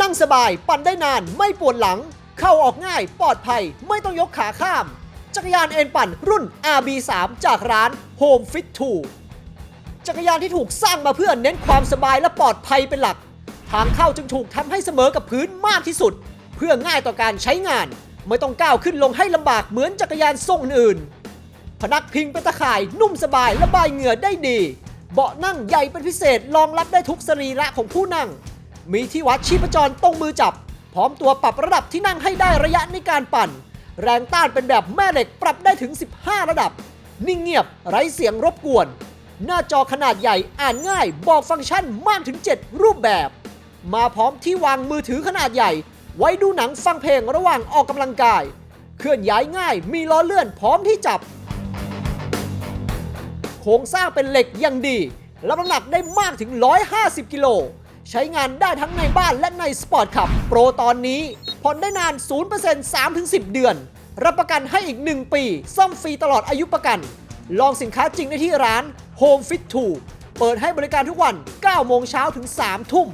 นั่งสบาย ปั่นได้นาน ไม่ปวดหลัง เข้าออกง่าย ปลอดภัย ไม่ต้องยกขาข้าม จักรยานเอ็นปั่นรุ่น RB3 จากร้าน Home Fit 2 จักรยานที่ถูกสร้างมาเพื่อเน้นความสบายและปลอดภัยเป็นหลัก ทางเข้าจึงถูกทำให้เสมอกับพื้นมากที่สุด เพื่อง่ายต่อการใช้งาน ไม่ต้องก้าวขึ้นลงให้ลำบากเหมือนจักรยานทรงอื่น พนักพิงเป็นตะข่ายนุ่มสบายระบายเหงื่อได้ดี เบาะนั่งใหญ่เป็นพิเศษรองรับได้ทุกสรีระของผู้นั่ง มีที่วัดชีพจรตรงมือจับ พร้อมตัวปรับระดับที่นั่งให้ได้ระยะในการปั่น แรงต้านเป็นแบบแม่เหล็กปรับได้ถึง 15 ระดับ นิ่งเงียบไร้เสียงรบกวน หน้าจอขนาดใหญ่อ่านง่าย บอกฟังก์ชันมากถึง 7 รูปแบบ มาพร้อมที่วางมือถือขนาดใหญ่ ไว้ดูหนังฟังเพลงระหว่างออกกำลังกาย เคลื่อนย้ายง่าย มีล้อเลื่อนพร้อมที่จับโครงสร้างเป็นเหล็กอย่างดีรับน้ำหนักได้มากถึง 150 กิโล ใช้งานได้ทั้งในบ้านและในสปอร์ตขับ โปรตอนนี้ผ่อนได้นาน 0% 3-10 เดือน รับประกันให้อีก 1 ปี ซ่อมฟรีตลอดอายุประกัน ลองสินค้าจริงได้ที่ร้าน Home Fit 2 เปิดให้บริการทุกวัน 9 โมงเช้าถึง 3 ทุ่ม